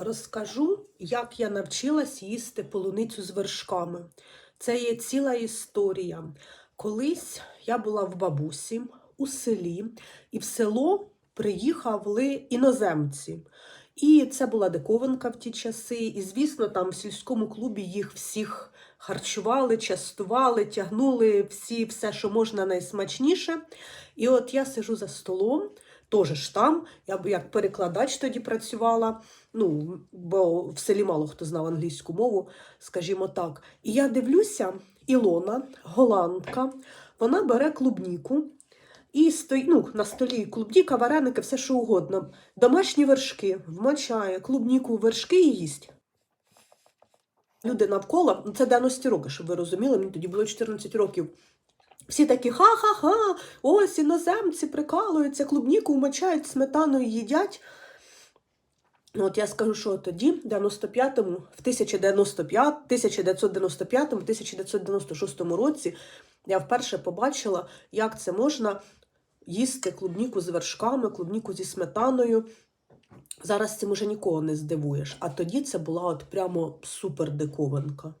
Розкажу, як я навчилась їсти полуницю з вершками. Це є ціла історія. Колись я була в бабусі у селі, і в село приїхали іноземці. І це була диковинка в ті часи. І, звісно, там в сільському клубі їх всіх харчували, частували, тягнули всі, все, що можна найсмачніше. І от я сижу за столом, теж ж там, я як перекладач тоді працювала. Ну, бо в селі мало хто знав англійську мову, скажімо так. І я дивлюся, Ілона, голландка, вона бере клубніку і стоїть ну, на столі клубніка, вареники, все що угодно. Домашні вершки, вмочає клубніку вершки і їсть. Люди навколо, ну, це 90 роки, щоб ви розуміли, мені тоді було 14 років. Всі такі ха-ха-ха, ось іноземці прикалуються, клубніку вмочають сметаною їдять. От я скажу, що тоді, в 95-му, в 1095, 1995 1996 році, я вперше побачила, як це можна їсти клубніку з вершками, клубніку зі сметаною. Зараз цим уже нікого не здивуєш. А тоді це була от прямо супер диковинка.